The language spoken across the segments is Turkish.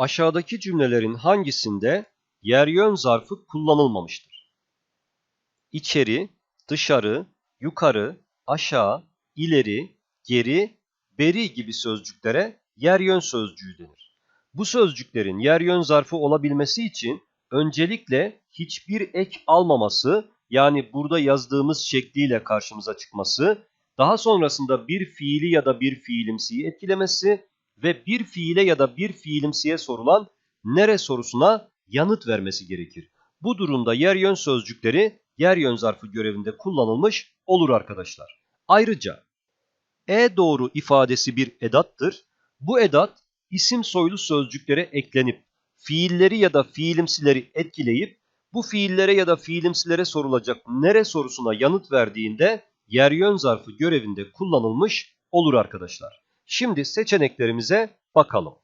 Aşağıdaki cümlelerin hangisinde yer yön zarfı kullanılmamıştır? İçeri, dışarı, yukarı, aşağı, ileri, geri, beri gibi sözcüklere yer yön sözcüğü denir. Bu sözcüklerin yer yön zarfı olabilmesi için öncelikle hiçbir ek almaması yani burada yazdığımız şekliyle karşımıza çıkması, daha sonrasında bir fiili ya da bir fiilimsiyi etkilemesi ve bir fiile ya da bir fiilimsiye sorulan nere sorusuna yanıt vermesi gerekir. Bu durumda yer yön sözcükleri yer yön zarfı görevinde kullanılmış olur arkadaşlar. Ayrıca e doğru ifadesi bir edattır. Bu edat isim soylu sözcüklere eklenip fiilleri ya da fiilimsileri etkileyip bu fiillere ya da fiilimsilere sorulacak nere sorusuna yanıt verdiğinde yer yön zarfı görevinde kullanılmış olur arkadaşlar. Şimdi seçeneklerimize bakalım.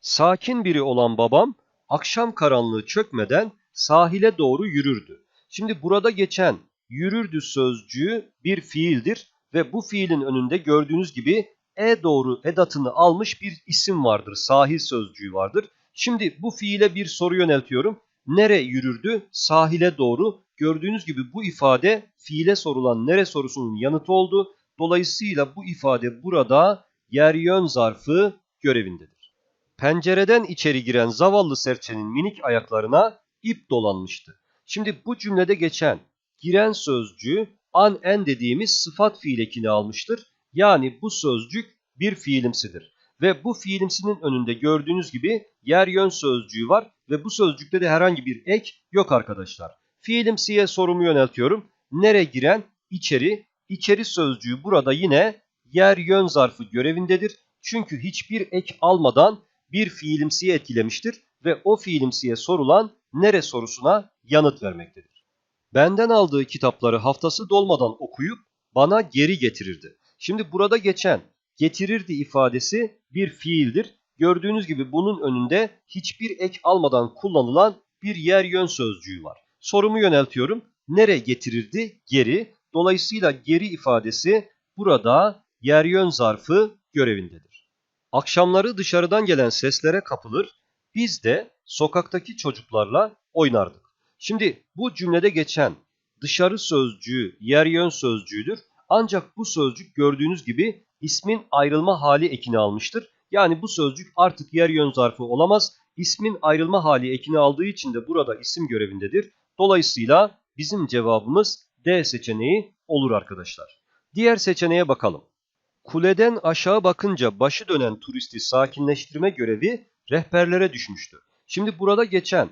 Sakin biri olan babam akşam karanlığı çökmeden sahile doğru yürürdü. Şimdi burada geçen yürürdü sözcüğü bir fiildir ve bu fiilin önünde gördüğünüz gibi e doğru edatını almış bir isim vardır. Sahil sözcüğü vardır. Şimdi bu fiile bir soru yöneltiyorum. Nere yürürdü? Sahile doğru. Gördüğünüz gibi bu ifade fiile sorulan nere sorusunun yanıtı oldu. Dolayısıyla bu ifade burada yer yön zarfı görevindedir. Pencereden içeri giren zavallı serçenin minik ayaklarına ip dolanmıştı. Şimdi bu cümlede geçen giren sözcüğü an en dediğimiz sıfat fiil ekini almıştır. Yani bu sözcük bir fiilimsidir. Ve bu fiilimsinin önünde gördüğünüz gibi yer yön sözcüğü var ve bu sözcükte de herhangi bir ek yok arkadaşlar. Fiilimsiye sorumu yöneltiyorum. Nere giren? İçeri. İçeri sözcüğü burada yine yer yön zarfı görevindedir. Çünkü hiçbir ek almadan bir fiilimsiye etkilemiştir ve o fiilimsiye sorulan nere sorusuna yanıt vermektedir. Benden aldığı kitapları haftası dolmadan okuyup bana geri getirirdi. Şimdi burada geçen getirirdi ifadesi bir fiildir. Gördüğünüz gibi bunun önünde hiçbir ek almadan kullanılan bir yer yön sözcüğü var. Sorumu yöneltiyorum. Nere getirirdi? Geri. Dolayısıyla geri ifadesi burada yer yön zarfı görevindedir. Akşamları dışarıdan gelen seslere kapılır. Biz de sokaktaki çocuklarla oynardık. Şimdi bu cümlede geçen dışarı sözcüğü yer yön sözcüğüdür. Ancak bu sözcük gördüğünüz gibi ismin ayrılma hali ekini almıştır. Yani bu sözcük artık yer yön zarfı olamaz. İsmin ayrılma hali ekini aldığı için de burada isim görevindedir. Dolayısıyla bizim cevabımız D seçeneği olur arkadaşlar. Diğer seçeneğe bakalım. Kuleden aşağı bakınca başı dönen turisti sakinleştirme görevi rehberlere düşmüştü. Şimdi burada geçen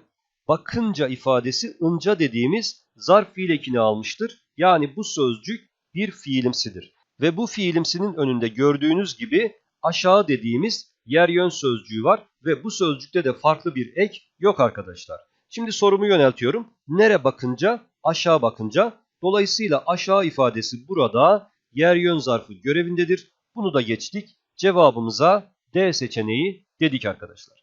bakınca ifadesi ınca dediğimiz zarf fiil ekini almıştır. Yani bu sözcük bir fiilimsidir. Ve bu fiilimsinin önünde gördüğünüz gibi aşağı dediğimiz yer yön sözcüğü var ve bu sözcükte de farklı bir ek yok arkadaşlar. Şimdi sorumu yöneltiyorum. Nere bakınca? Aşağı bakınca. Dolayısıyla aşağı ifadesi burada yer yön zarfı görevindedir. Bunu da geçtik. Cevabımıza D seçeneği dedik arkadaşlar.